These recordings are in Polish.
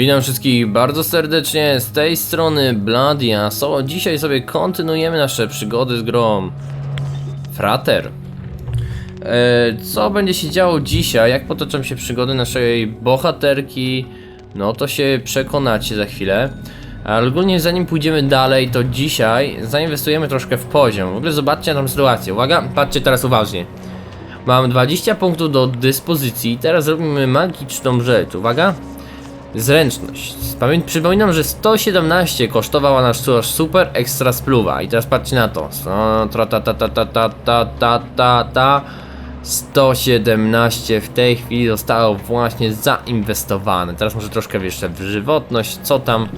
Witam wszystkich bardzo serdecznie, z tej strony Bladia. So, dzisiaj sobie kontynuujemy nasze przygody z grą Frater. E, co będzie się działo dzisiaj, jak potoczą się przygody naszej bohaterki, no to się przekonacie za chwilę. Ale ogólnie zanim pójdziemy dalej, to dzisiaj zainwestujemy troszkę w poziom. W ogóle zobaczcie tą sytuację. Uwaga, patrzcie teraz uważnie. Mam 20 punktów do dyspozycji. Teraz robimy magiczną rzecz. Uwaga. Zręczność. Przypominam, że 117 kosztowała nasz nasz super ekstra spluwa. I teraz patrzcie na to. Ta, ta, ta, ta, ta, ta, ta, ta, ta. 117 w tej chwili zostało właśnie zainwestowane. Teraz może troszkę jeszcze w żywotność, co tam.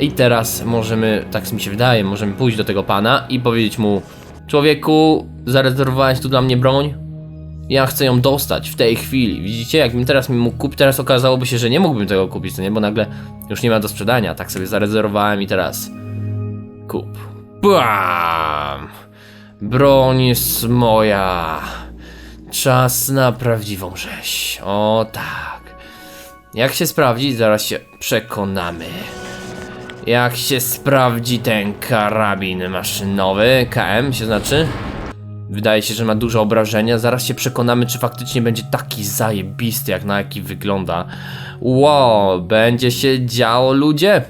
I teraz możemy, tak mi się wydaje, możemy pójść do tego pana i powiedzieć mu Człowieku, zarezerwowałeś tu dla mnie broń? Ja chcę ją dostać w tej chwili. Widzicie, jakbym teraz mi mógł kupić, teraz okazałoby się, że nie mógłbym tego kupić, no nie? Bo nagle już nie ma do sprzedania. Tak sobie zarezerwowałem i teraz kup. Bam! Broń jest moja. Czas na prawdziwą rzeź. O tak. Jak się sprawdzi, zaraz się przekonamy. Jak się sprawdzi ten karabin maszynowy, KM się znaczy? Wydaje się, że ma dużo obrażenia. Zaraz się przekonamy, czy faktycznie będzie taki zajebisty, jak na jaki wygląda. Wow, będzie się działo, ludzie.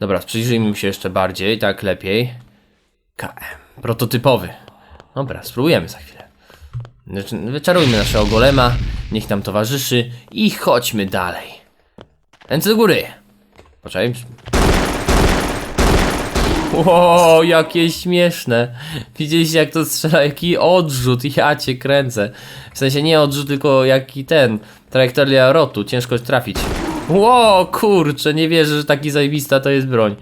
Dobra, przyjrzyjmy się jeszcze bardziej, tak lepiej. KM, prototypowy. Dobra, spróbujemy za chwilę. Znaczy, Wyczarujmy naszego golema, niech nam towarzyszy i chodźmy dalej. Ręce do góry. Poczekaj. Wow, jakie śmieszne. Widzieliście jak to strzela, jaki odrzut, ja cię kręcę. W sensie nie odrzut, tylko jaki ten, trajektoria rotu, ciężko trafić. Wow, kurczę, nie wierzę, że taki zajebista to jest broń.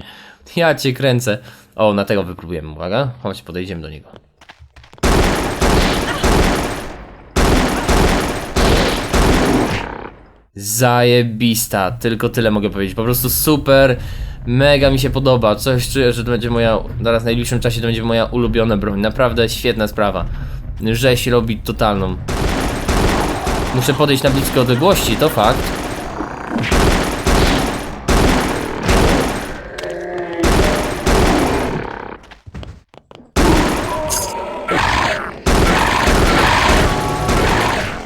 Ja cię kręcę. O, na tego wypróbujemy, uwaga. Chodź, podejdziemy do niego. Zajebista, tylko tyle mogę powiedzieć. Po prostu super, mega mi się podoba. Coś czuję, że to będzie moja, zaraz w najbliższym czasie to będzie moja ulubiona broń. Naprawdę świetna sprawa. Rzeź robi totalną. Muszę podejść na bliskie odległości, to fakt.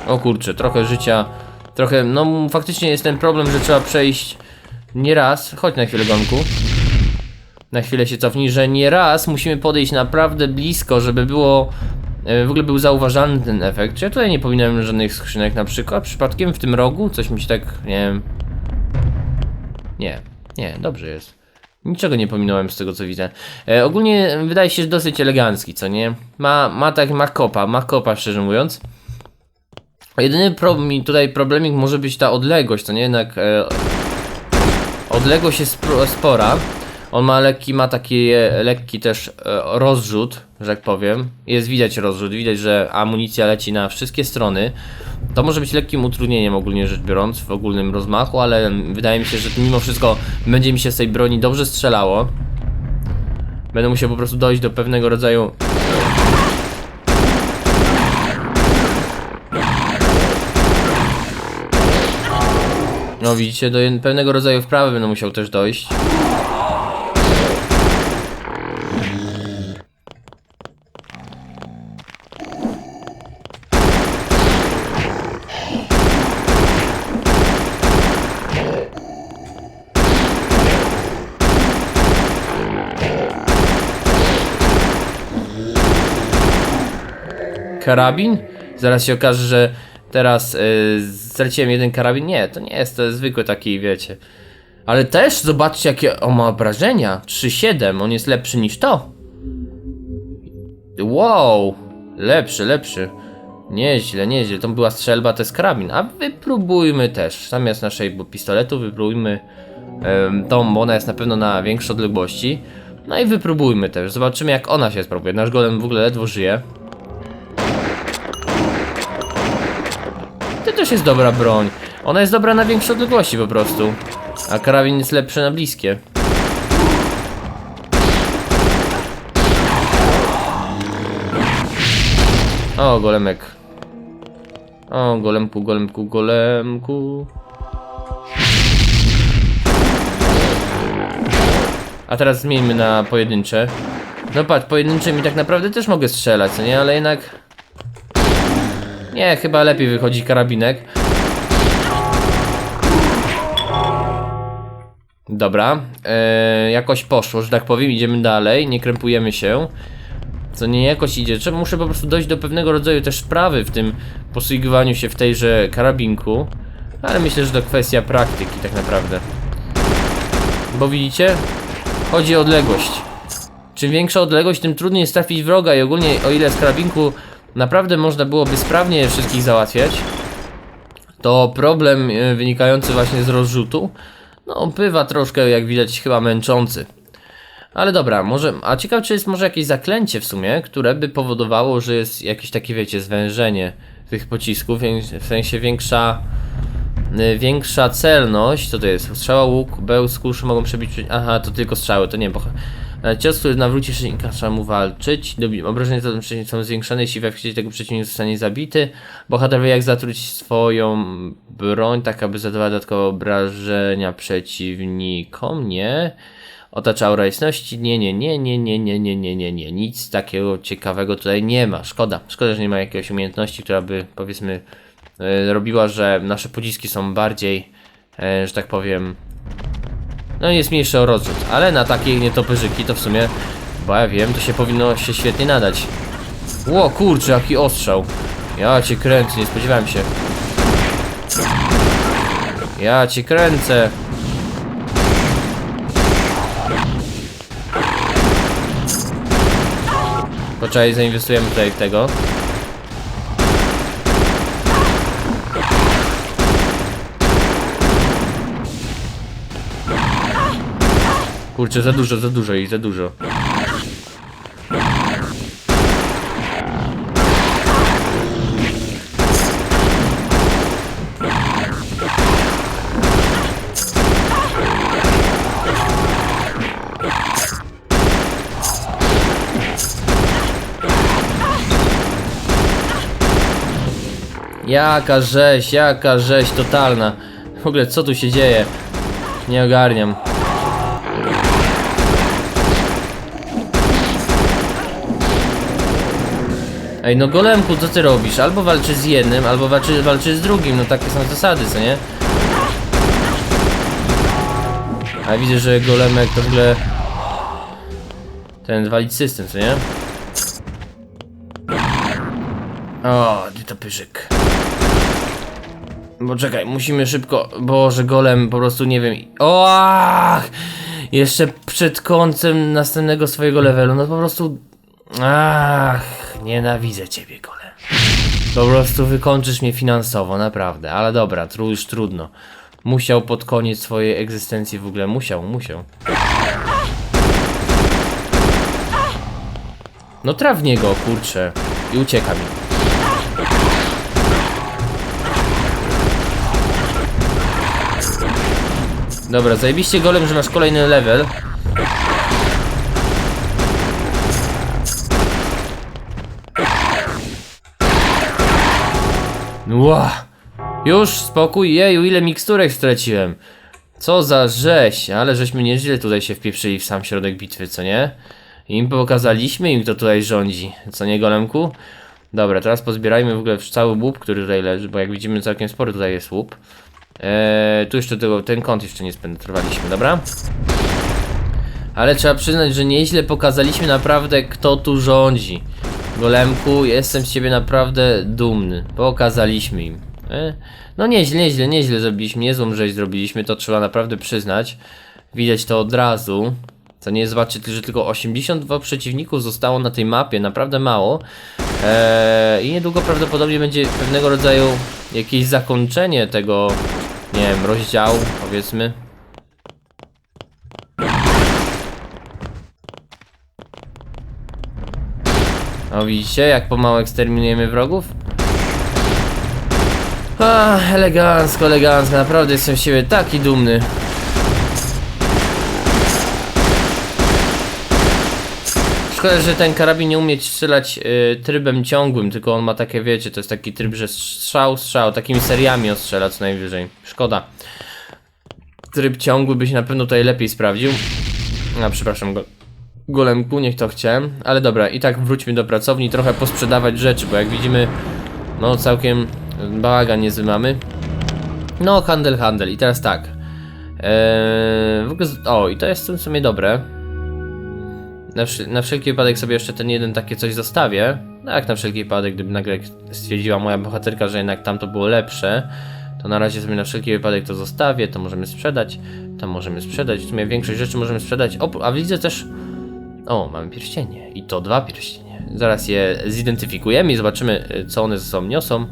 O kurczę, trochę życia, trochę, no faktycznie jest ten problem, że trzeba przejść nie raz, chodź na chwilę gonku. Na chwilę się cofnij, że nie raz musimy podejść naprawdę blisko, żeby było, e, w ogóle był zauważalny ten efekt. Czy ja tutaj nie powinienem żadnych skrzynek na przykład? Przypadkiem w tym rogu? Coś mi się tak, nie wiem. Nie, nie, dobrze jest. Niczego nie pominąłem z tego co widzę. E, ogólnie wydaje się że dosyć elegancki, co nie? Ma, ma tak, ma kopa, ma kopa szczerze mówiąc. Jedyny problem, tutaj problemik może być ta odległość, to nie jednak e, odległość jest spora. On ma lekki, ma taki e, lekki też e, rozrzut, że tak powiem. Jest widać rozrzut, widać, że amunicja leci na wszystkie strony. To może być lekkim utrudnieniem ogólnie rzecz biorąc w ogólnym rozmachu, ale wydaje mi się, że mimo wszystko będzie mi się z tej broni dobrze strzelało. Będę musiał po prostu dojść do pewnego rodzaju No widzicie, do pewnego rodzaju wprawy będę musiał też dojść. Karabin? Zaraz się okaże, że teraz yy, jeden karabin. Nie, to nie jest, to jest zwykły taki, wiecie. Ale też zobaczcie, jakie on ma obrażenia. 3,7, on jest lepszy niż to. Wow, lepszy, lepszy. Nieźle, nieźle. To była strzelba, to jest karabin. A wypróbujmy też. Zamiast naszej pistoletu, wypróbujmy tą, bo ona jest na pewno na większe odległości. No i wypróbujmy też. Zobaczymy, jak ona się sprawuje. Nasz golem w ogóle ledwo żyje. jest dobra broń. Ona jest dobra na większe odległości po prostu. A karabin jest lepszy na bliskie. O, golemek. O, golemku, golemku, golemku. A teraz zmieńmy na pojedyncze. No patrz, pojedynczymi tak naprawdę też mogę strzelać, co nie? Ale jednak nie, chyba lepiej wychodzi karabinek. Dobra, e, jakoś poszło, że tak powiem, idziemy dalej, nie krępujemy się. Co nie jakoś idzie, trzeba muszę po prostu dojść do pewnego rodzaju też sprawy w tym posługiwaniu się w tejże karabinku. Ale myślę, że to kwestia praktyki tak naprawdę. Bo widzicie? Chodzi o odległość. Czym większa odległość, tym trudniej jest trafić wroga i ogólnie o ile z karabinku naprawdę można byłoby sprawnie wszystkich załatwiać, to problem e, wynikający właśnie z rozrzutu, no bywa troszkę jak widać chyba męczący. Ale dobra, może, a ciekawe czy jest może jakieś zaklęcie w sumie, które by powodowało, że jest jakieś takie wiecie, zwężenie tych pocisków, w sensie większa y, większa celność, co to jest? Strzała, łuk, bełz, kusz mogą przebić, aha, to tylko strzały, to nie, bo e, cios, który nawróci przeciwnika, trzeba mu walczyć, obrażenia za przeciwnika są zwiększone, jeśli we chwili tego przeciwnik zostanie zabity, bohater wie jak zatruć swoją broń, tak aby zadawać dodatkowe obrażenia przeciwnikom, nie? Otacza aura jasności, nie, nie, nie, nie, nie, nie, nie, nie, nie, nie, nic takiego ciekawego tutaj nie ma, szkoda, szkoda, że nie ma jakiejś umiejętności, która by, powiedzmy, e, robiła, że nasze pociski są bardziej, e, że tak powiem, no jest mniejszy o rozrzut, ale na takie nietoperzyki to w sumie, bo ja wiem, to się powinno się świetnie nadać. Ło, kurczę, jaki ostrzał. Ja cię kręcę, nie spodziewałem się. Ja cię kręcę. Poczekaj, zainwestujemy tutaj w tego. Kurczę, za dużo, za dużo i za dużo. Jaka rzeź, jaka rzeź totalna. W ogóle co tu się dzieje? Nie ogarniam. Ej, no golemku, co ty robisz? Albo walczysz z jednym, albo walczy, walczysz z drugim. No takie są zasady, co nie? A widzę, że golemek to w ogóle... Ten walić system, co nie? O, ty to pyżyk. Bo czekaj, musimy szybko. Boże, golem po prostu nie wiem. O! Jeszcze przed końcem następnego swojego levelu. No po prostu. Ach, nienawidzę ciebie, golem. Po prostu wykończysz mnie finansowo, naprawdę. Ale dobra, tru, już trudno. Musiał pod koniec swojej egzystencji w ogóle. Musiał, musiał. No traf w niego, kurczę. I ucieka mi. Dobra, zajebiście golem, że masz kolejny level. Ła! Już spokój, jeju, ile miksturek straciłem. Co za rzeź, ale żeśmy nieźle tutaj się wpieprzyli w sam środek bitwy, co nie? Im pokazaliśmy im, kto tutaj rządzi, co nie, golemku? Dobra, teraz pozbierajmy w ogóle cały łup, który tutaj leży, bo jak widzimy całkiem spory tutaj jest łup. Eee, tu jeszcze tego, ten kąt jeszcze nie spenetrowaliśmy, dobra? Ale trzeba przyznać, że nieźle pokazaliśmy naprawdę kto tu rządzi. Golemku, jestem z ciebie naprawdę dumny. Pokazaliśmy im. E? No nieźle, nieźle, nieźle zrobiliśmy, niezłą rzecz zrobiliśmy, to trzeba naprawdę przyznać. Widać to od razu. Co nie zobaczcie, że tylko 82 przeciwników zostało na tej mapie, naprawdę mało. Eee, I niedługo prawdopodobnie będzie pewnego rodzaju jakieś zakończenie tego, nie wiem, rozdziału, powiedzmy. O widzicie, jak pomału eksterminujemy wrogów? A, elegancko, elegancko, naprawdę jestem z siebie taki dumny. Szkoda, że ten karabin nie umie strzelać y, trybem ciągłym, tylko on ma takie, wiecie, to jest taki tryb, że strzał, strzał, takimi seriami ostrzela co najwyżej. Szkoda. Tryb ciągły by się na pewno tutaj lepiej sprawdził. A, przepraszam, go, golemku, niech to chciałem. Ale dobra, i tak wróćmy do pracowni, trochę posprzedawać rzeczy, bo jak widzimy, no całkiem bałagan niezły mamy. No, handel, handel. I teraz tak. Eee, w ogóle, o, i to jest w sumie dobre. Na, na wszelki wypadek sobie jeszcze ten jeden takie coś zostawię. No jak na wszelki wypadek, gdyby nagle stwierdziła moja bohaterka, że jednak tam to było lepsze, to na razie sobie na wszelki wypadek to zostawię, to możemy sprzedać, to możemy sprzedać, w sumie większość rzeczy możemy sprzedać. O, a widzę też... O, mamy pierścienie. I to dwa pierścienie. Zaraz je zidentyfikujemy i zobaczymy, y, co one ze sobą niosą.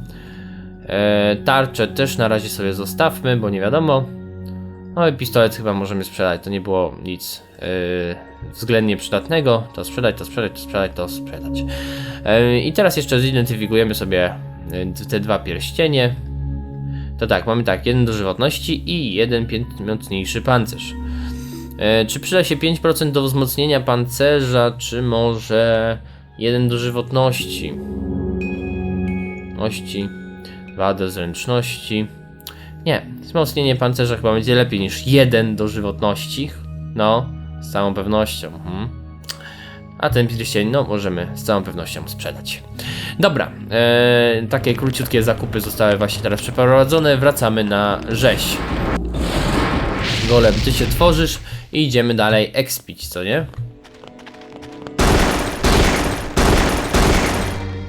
E, tarczę też na razie sobie zostawmy, bo nie wiadomo. No i pistolet chyba możemy sprzedać, to nie było nic yy, względnie przydatnego. To sprzedać, to sprzedać, to sprzedać, to sprzedać. Yy, I teraz jeszcze zidentyfikujemy sobie te dwa pierścienie. To tak, mamy tak, jeden do żywotności i jeden pię- mocniejszy pancerz. Yy, czy przyda się 5% do wzmocnienia pancerza, czy może jeden do żywotności? Ości, dwa do zręczności. Nie, wzmocnienie pancerza chyba będzie lepiej niż jeden do żywotności. No, z całą pewnością. Mhm. A ten pierścień, no, możemy z całą pewnością sprzedać. Dobra, e, takie króciutkie zakupy zostały właśnie teraz przeprowadzone. Wracamy na rzeź. Golem, ty się tworzysz i idziemy dalej expić, co nie?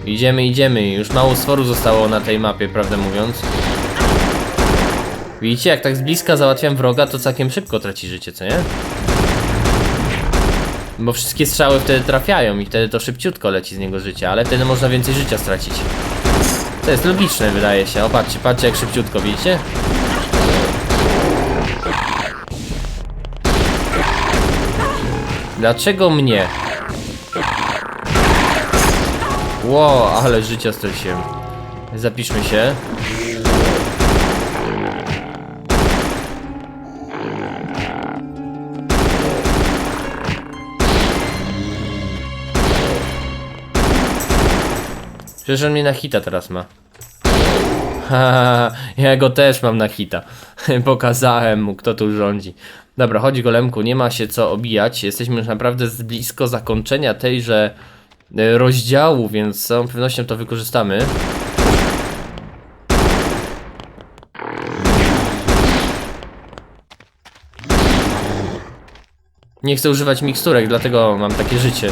Idziemy, idziemy. Już mało stworu zostało na tej mapie, prawdę mówiąc. Widzicie, jak tak z bliska załatwiam wroga, to całkiem szybko traci życie, co nie? Bo wszystkie strzały wtedy trafiają i wtedy to szybciutko leci z niego życie, ale wtedy można więcej życia stracić. To jest logiczne, wydaje się. O, patrzcie jak szybciutko, widzicie? Dlaczego mnie? Ło, ale życia straciłem. Zapiszmy się. Przecież on mnie na hita teraz ma. Haha, ja go też mam na hita. Pokazałem mu, kto tu rządzi. Dobra, chodź golemku, nie ma się co obijać. Jesteśmy już naprawdę z blisko zakończenia tejże e, rozdziału, więc z całą pewnością to wykorzystamy. Nie chcę używać miksturek, dlatego mam takie życie.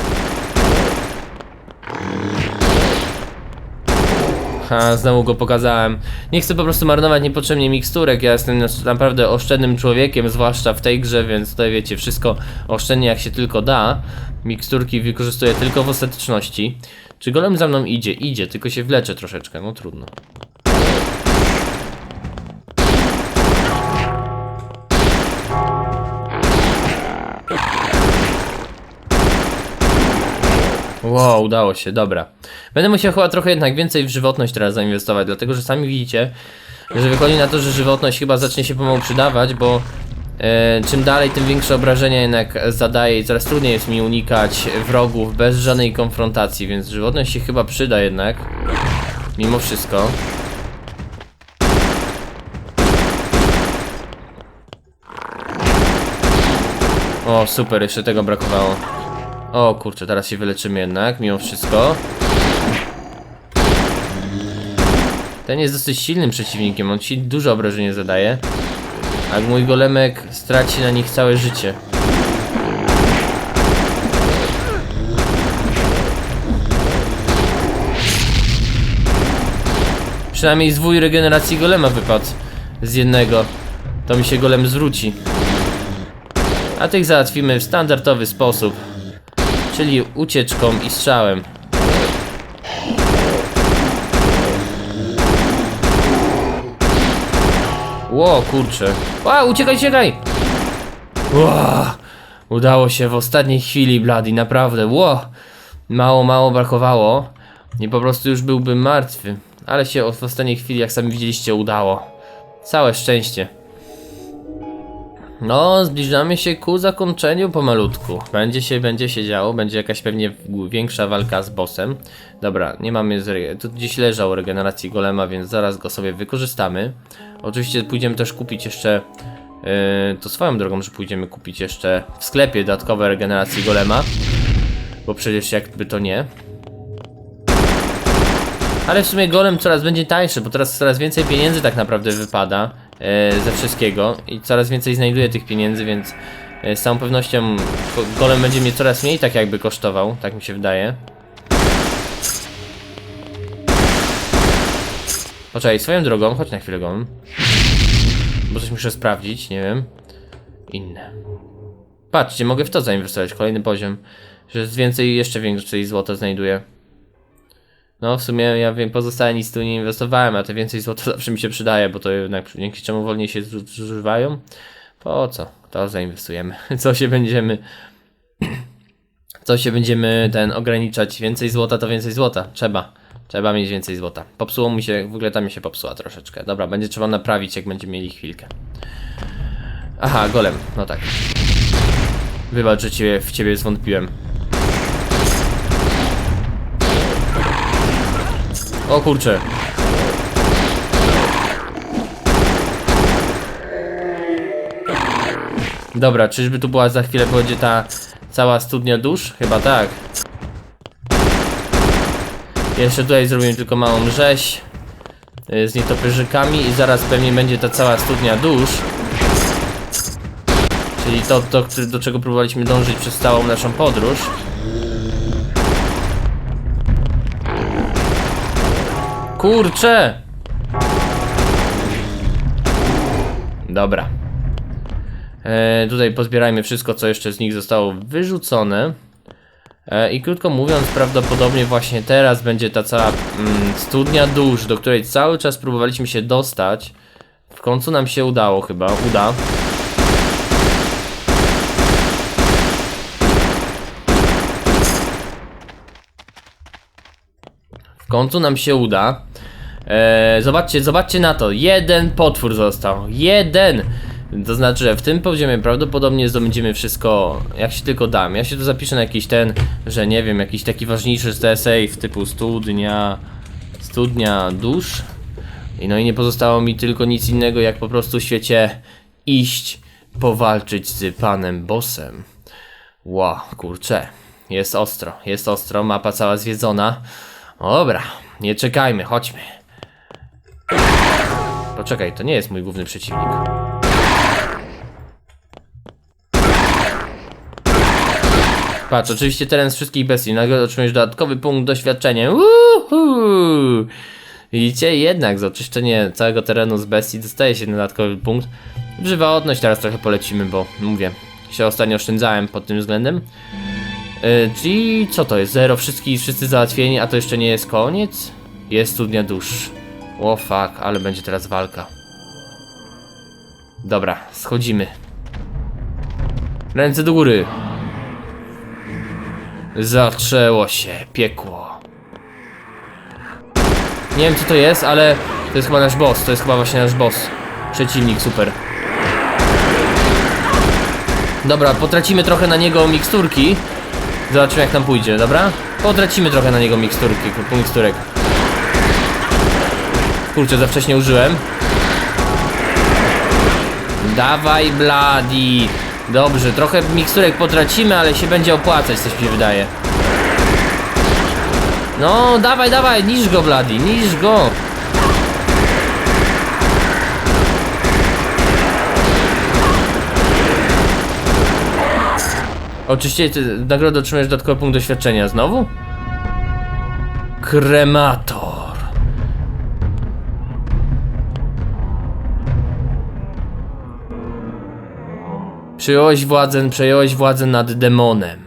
Ha, znowu go pokazałem. Nie chcę po prostu marnować niepotrzebnie miksturek. Ja jestem naprawdę oszczędnym człowiekiem, zwłaszcza w tej grze, więc tutaj wiecie, wszystko oszczędnie jak się tylko da. Miksturki wykorzystuję tylko w ostateczności. Czy golem za mną idzie? Idzie, tylko się wlecze troszeczkę, no trudno. Wow, udało się, dobra. Będę musiał chyba trochę jednak więcej w żywotność teraz zainwestować, dlatego że sami widzicie, że wychodzi na to, że żywotność chyba zacznie się pomału przydawać, bo e, czym dalej, tym większe obrażenia jednak zadaje i coraz trudniej jest mi unikać wrogów bez żadnej konfrontacji, więc żywotność się chyba przyda jednak, mimo wszystko. O, super, jeszcze tego brakowało. O kurczę, teraz się wyleczymy jednak, mimo wszystko. Ten jest dosyć silnym przeciwnikiem, on ci dużo obrażenia zadaje. A mój golemek straci na nich całe życie. Przynajmniej zwój regeneracji golema wypadł z jednego. To mi się golem zwróci. A tych załatwimy w standardowy sposób. Czyli ucieczką i strzałem. Ło, kurczę. Ła, uciekaj, uciekaj! Udało się w ostatniej chwili, Bloody, naprawdę. Ło, mało, mało brakowało. I po prostu już byłbym martwy. Ale się w ostatniej chwili, jak sami widzieliście, udało. Całe szczęście. No, zbliżamy się ku zakończeniu pomalutku. Będzie się, będzie się działo, będzie jakaś pewnie większa walka z bossem. Dobra, nie mamy, tu gdzieś leżał regeneracji golema, więc zaraz go sobie wykorzystamy. Oczywiście pójdziemy też kupić jeszcze Yy, to swoją drogą, że pójdziemy kupić jeszcze w sklepie dodatkowe regeneracje golema. Bo przecież jakby to nie. Ale w sumie golem coraz będzie tańszy, bo teraz coraz więcej pieniędzy tak naprawdę wypada ze wszystkiego i coraz więcej znajduję tych pieniędzy, więc e, z całą pewnością go- golem będzie mnie coraz mniej tak jakby kosztował, tak mi się wydaje. Poczekaj, swoją drogą, chodź na chwilę golem. Bo coś muszę sprawdzić, nie wiem. Inne. Patrzcie, mogę w to zainwestować, kolejny poziom. Że więcej, jeszcze więcej złota znajduję. No, w sumie ja wiem, pozostałe nic tu nie inwestowałem, a te więcej złota zawsze mi się przydaje, bo to jednak dzięki czemu wolniej się zu- zużywają. Po co? To zainwestujemy. Co się będziemy. Co się będziemy ten ograniczać? Więcej złota to więcej złota. Trzeba. Trzeba mieć więcej złota. Popsuło mi się, w ogóle ta mi się popsuła troszeczkę. Dobra, będzie trzeba naprawić, jak będziemy mieli chwilkę. Aha, golem, no tak. Wybacz, że ciebie, w ciebie zwątpiłem. O kurczę. Dobra, czyżby tu była za chwilę będzie ta cała studnia dusz? Chyba tak. Jeszcze tutaj zrobimy tylko małą rzeź y, z nietoperzykami i zaraz pewnie będzie ta cała studnia dusz. Czyli to, to do czego próbowaliśmy dążyć przez całą naszą podróż. Kurczę! Dobra. E, tutaj pozbierajmy wszystko, co jeszcze z nich zostało wyrzucone. E, I krótko mówiąc, prawdopodobnie właśnie teraz będzie ta cała mm, studnia dusz, do której cały czas próbowaliśmy się dostać. W końcu nam się udało chyba, uda. W końcu nam się uda. Eee, zobaczcie, zobaczcie na to. Jeden potwór został. Jeden! To znaczy, że w tym poziomie prawdopodobnie zdobędziemy wszystko, jak się tylko dam. Ja się tu zapiszę na jakiś ten, że nie wiem, jakiś taki ważniejszy save typu studnia, studnia dusz. I no i nie pozostało mi tylko nic innego, jak po prostu w świecie iść, powalczyć z panem bossem. Ła, kurczę. Jest ostro, jest ostro, mapa cała zwiedzona. Dobra, nie czekajmy, chodźmy. Poczekaj, to nie jest mój główny przeciwnik. Patrz, oczywiście teren z wszystkich bestii. Nagle otrzymujesz dodatkowy punkt doświadczenia. Uhu! Widzicie? Jednak za oczyszczenie całego terenu z bestii dostaje się dodatkowy punkt. Żywotność teraz trochę polecimy, bo mówię, się ostatnio oszczędzałem pod tym względem. Yy, czyli co to jest? Zero, wszystkich, wszyscy załatwieni, a to jeszcze nie jest koniec? Jest studnia dusz. O fuck, ale będzie teraz walka. Dobra, schodzimy. Ręce do góry. Zaczęło się piekło. Nie wiem co to jest, ale to jest chyba nasz boss. To jest chyba właśnie nasz boss. Przeciwnik, super. Dobra, potracimy trochę na niego miksturki. Zobaczymy jak nam pójdzie, dobra? Potracimy trochę na niego miksturki, miksturek. Kurczę, za wcześnie użyłem. Dawaj, Bloody. Dobrze, trochę miksturek potracimy, ale się będzie opłacać, coś mi się wydaje. No, dawaj, dawaj, niż go, Bloody, niż go. Oczywiście ty nagrodę otrzymujesz dodatkowy punkt doświadczenia. Znowu? Kremator. Przejąłeś władzę, przejąłeś władzę nad demonem.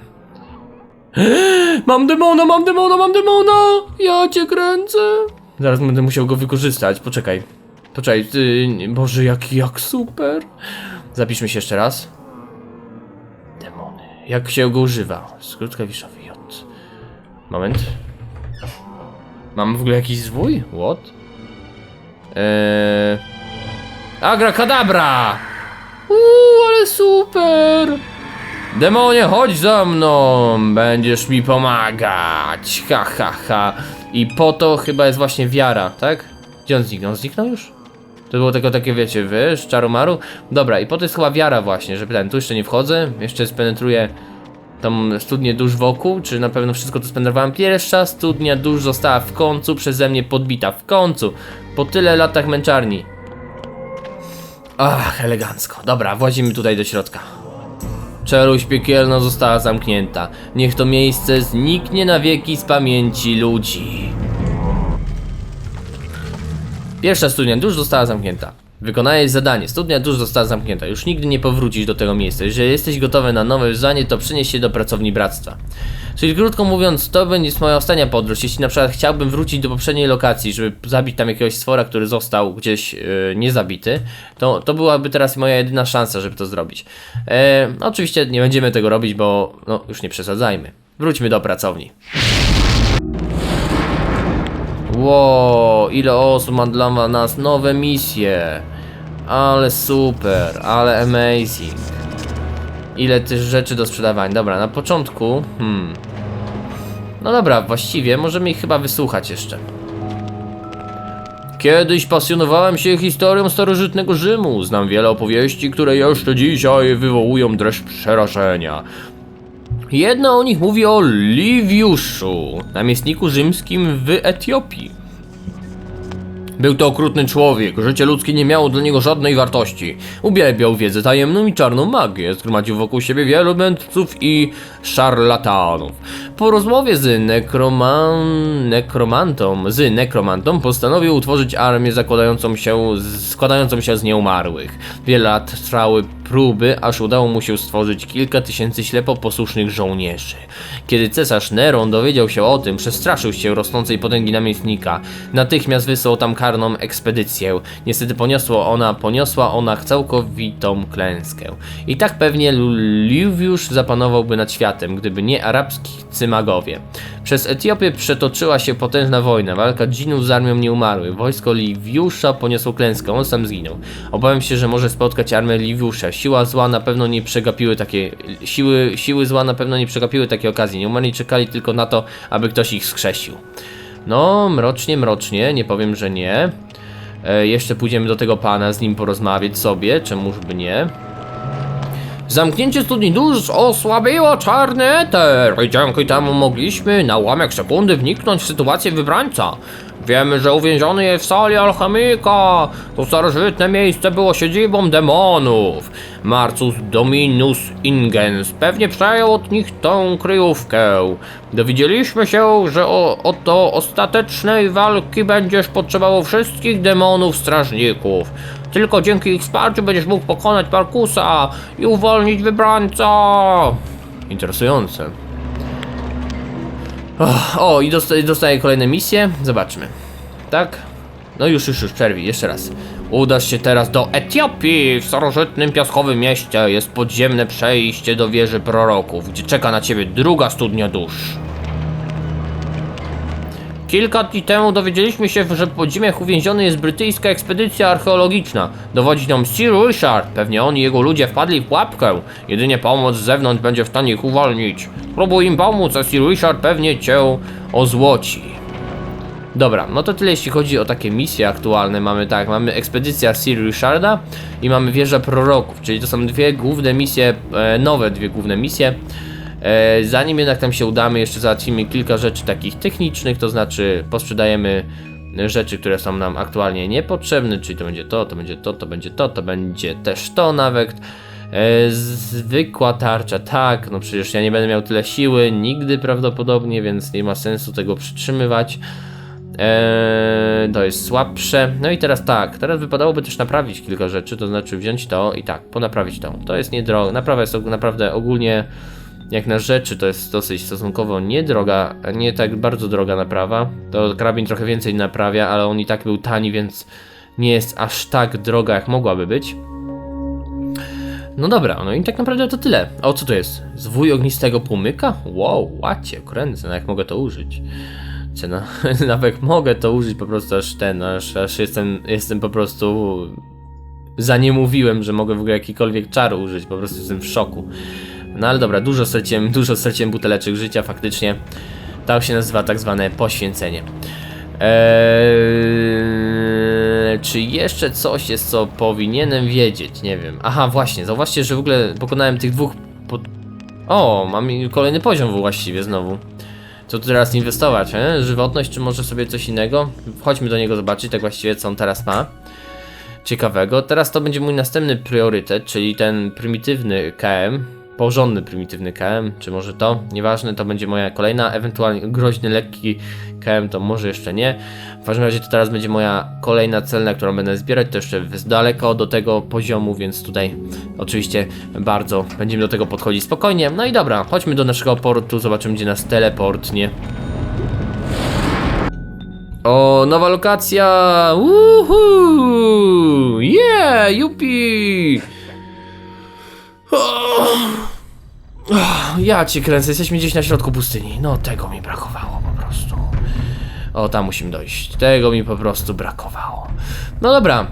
Mam demona, mam demona, mam demona! Ja cię kręcę! Zaraz będę musiał go wykorzystać, poczekaj. Poczekaj, ty, Boże, jak, jak super! Zapiszmy się jeszcze raz. Demony. Jak się go używa? Skrót klawiszowy J. Moment. Mam w ogóle jakiś zwój? What? Eee... Agrakadabra! Uuu, ale super! Demonie, chodź za mną! Będziesz mi pomagać! Ha, ha, ha! I po to chyba jest właśnie wiara, tak? Gdzie on zniknął? On zniknął już? To było tylko takie, wiecie, wiesz, czarumaru. Dobra, i potem jest chyba wiara właśnie, że ten, tu jeszcze nie wchodzę, jeszcze spenetruję tą studnię dusz wokół, czy na pewno wszystko to spentrowałem. Pierwsza studnia dusz została w końcu przeze mnie podbita, w końcu, po tyle latach męczarni. Ach, elegancko. Dobra, włazimy tutaj do środka. Czeluść piekielna została zamknięta. Niech to miejsce zniknie na wieki z pamięci ludzi. Pierwsza studnia dusz została zamknięta. Wykonałeś zadanie. Studnia dusz została zamknięta. Już nigdy nie powrócisz do tego miejsca. Jeżeli jesteś gotowy na nowe wyzwanie, to przynieś się do pracowni bractwa. Czyli krótko mówiąc, to będzie moja ostatnia podróż. Jeśli na przykład chciałbym wrócić do poprzedniej lokacji, żeby zabić tam jakiegoś stwora, który został gdzieś yy, niezabity, to, to byłaby teraz moja jedyna szansa, żeby to zrobić. E, oczywiście nie będziemy tego robić, bo no, już nie przesadzajmy. Wróćmy do pracowni. Ło, ile osób ma dla nas nowe misje. Ale super, ale amazing. Ile też rzeczy do sprzedawania. Dobra, na początku, hmm. No dobra, właściwie możemy ich chyba wysłuchać jeszcze. Kiedyś pasjonowałem się historią starożytnego Rzymu. Znam wiele opowieści, które jeszcze dzisiaj wywołują dreszcz przerażenia. Jedna o nich mówi o Liviuszu, namiestniku rzymskim w Etiopii. Był to okrutny człowiek, życie ludzkie nie miało dla niego żadnej wartości. Uwielbiał wiedzę tajemną i czarną magię, zgromadził wokół siebie wielu mędrców i szarlatanów. Po rozmowie z nekroman... nekromantą, z nekromantą postanowił utworzyć armię zakładającą się, składającą się z nieumarłych. Wiele lat trwały próby, aż udało mu się stworzyć kilka tysięcy ślepo posłusznych żołnierzy. Kiedy cesarz Neron dowiedział się o tym, przestraszył się rosnącej potęgi namiestnika. Natychmiast wysłał tam karną ekspedycję. Niestety poniosła ona, poniosła ona całkowitą klęskę. I tak pewnie Liviusz zapanowałby nad światem, gdyby nie arabscy magowie. Przez Etiopię przetoczyła się potężna wojna, walka dżinów z armią nieumarłych. Wojsko Liviusza poniosło klęskę, on sam zginął. Obawiam się, że może spotkać armię Liviusza. Siła zła na pewno nie przegapiły takie... Siły, siły zła na pewno nie przegapiły takiej okazji. Nieumarli czekali tylko na to, aby ktoś ich skrzesił. No, mrocznie, mrocznie, nie powiem, że nie. E, jeszcze pójdziemy do tego pana, z nim porozmawiać sobie, czemuż by nie. Zamknięcie studni dusz osłabiło czarny eter i dzięki temu mogliśmy na ułamek sekundy wniknąć w sytuację wybrańca. Wiemy, że uwięziony jest w sali alchemika. To starożytne miejsce było siedzibą demonów. Marcus Dominus Ingens pewnie przejął od nich tą kryjówkę. Dowiedzieliśmy się, że o, oto ostatecznej walki będziesz potrzebował wszystkich demonów strażników. Tylko dzięki ich wsparciu będziesz mógł pokonać Parkusa i uwolnić wybrańca. Interesujące. O, i dostaję, dostaję kolejne misje. Zobaczmy. Tak? No już, już, już, przerwij, jeszcze raz. Udasz się teraz do Etiopii. W starożytnym piaskowym mieście jest podziemne przejście do wieży proroków, gdzie czeka na ciebie druga studnia dusz. Kilka dni temu dowiedzieliśmy się, że w podziemiach uwięziony jest brytyjska ekspedycja archeologiczna. Dowodzi nam Sir Richard. Pewnie on i jego ludzie wpadli w pułapkę. Jedynie pomoc z zewnątrz będzie w stanie ich uwolnić. Spróbuj im pomóc, a Sir Richard pewnie cię ozłoci. Dobra, no to tyle jeśli chodzi o takie misje aktualne. Mamy tak, mamy ekspedycja Sir Richarda i mamy wieża proroków, czyli to są dwie główne misje, e, nowe dwie główne misje. E, zanim jednak tam się udamy, jeszcze załatwimy kilka rzeczy takich technicznych, to znaczy posprzedajemy rzeczy, które są nam aktualnie niepotrzebne, czyli to będzie to, to będzie to, to będzie to, to będzie też to nawet. E, zwykła tarcza, tak, no przecież ja nie będę miał tyle siły, nigdy prawdopodobnie, więc nie ma sensu tego przytrzymywać. Eee, to jest słabsze. No i teraz tak, teraz wypadałoby też naprawić kilka rzeczy, to znaczy wziąć to i tak, ponaprawić to. To jest niedroga, naprawa jest naprawdę ogólnie jak na rzeczy to jest dosyć stosunkowo niedroga, nie tak bardzo droga naprawa. To karabin trochę więcej naprawia, ale on i tak był tani, więc nie jest aż tak droga jak mogłaby być. No dobra, no i tak naprawdę to tyle. O co to jest? Zwój ognistego płomyka? Wow, łacie, kręcę, no jak mogę to użyć? Cena, nawet mogę to użyć po prostu aż ten, aż, aż jestem, jestem po prostu za nie mówiłem, że mogę w ogóle jakikolwiek czar użyć, po prostu jestem w szoku. No ale dobra, dużo straciłem, dużo straciłem buteleczek życia faktycznie. To się nazywa tak zwane poświęcenie. Eee, czy jeszcze coś jest, co powinienem wiedzieć? Nie wiem. Aha, właśnie, zauważcie, że w ogóle pokonałem tych dwóch. Po... O, mam kolejny poziom właściwie znowu. Co tu teraz inwestować, e? Żywotność, czy może sobie coś innego? Chodźmy do niego zobaczyć, tak właściwie, co on teraz ma. Ciekawego. Teraz to będzie mój następny priorytet, czyli ten prymitywny KM. Porządny prymitywny KM, czy może to? Nieważne, to będzie moja kolejna, ewentualnie groźny, lekki KM, to może jeszcze nie. W każdym razie to teraz będzie moja kolejna celna, którą będę zbierać, to jeszcze jest daleko do tego poziomu, więc tutaj oczywiście bardzo będziemy do tego podchodzić spokojnie. No i dobra, chodźmy do naszego portu, zobaczymy gdzie nas teleportnie. O, nowa lokacja! Woohoo! Yeah! Yupi! O, o, ja cię kręcę, jesteśmy gdzieś na środku pustyni. No, tego mi brakowało po prostu. O, tam musimy dojść. Tego mi po prostu brakowało. No dobra.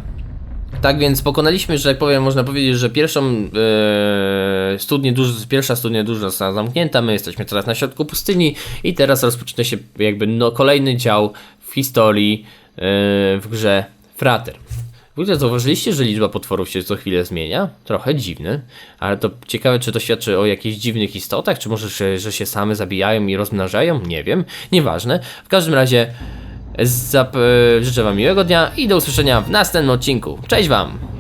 Tak więc pokonaliśmy, że tak powiem, można powiedzieć, że pierwszą e, studnię dusz, pierwsza studnia duża została zamknięta, my jesteśmy teraz na środku pustyni i teraz rozpoczyna się jakby no, kolejny dział w historii e, w grze Frater. W ogóle zauważyliście, że liczba potworów się co chwilę zmienia? Trochę dziwne, ale to ciekawe, czy to świadczy o jakichś dziwnych istotach, czy może, że, że się same zabijają i rozmnażają? Nie wiem, nieważne. W każdym razie zap- e, życzę Wam miłego dnia i do usłyszenia w następnym odcinku. Cześć Wam!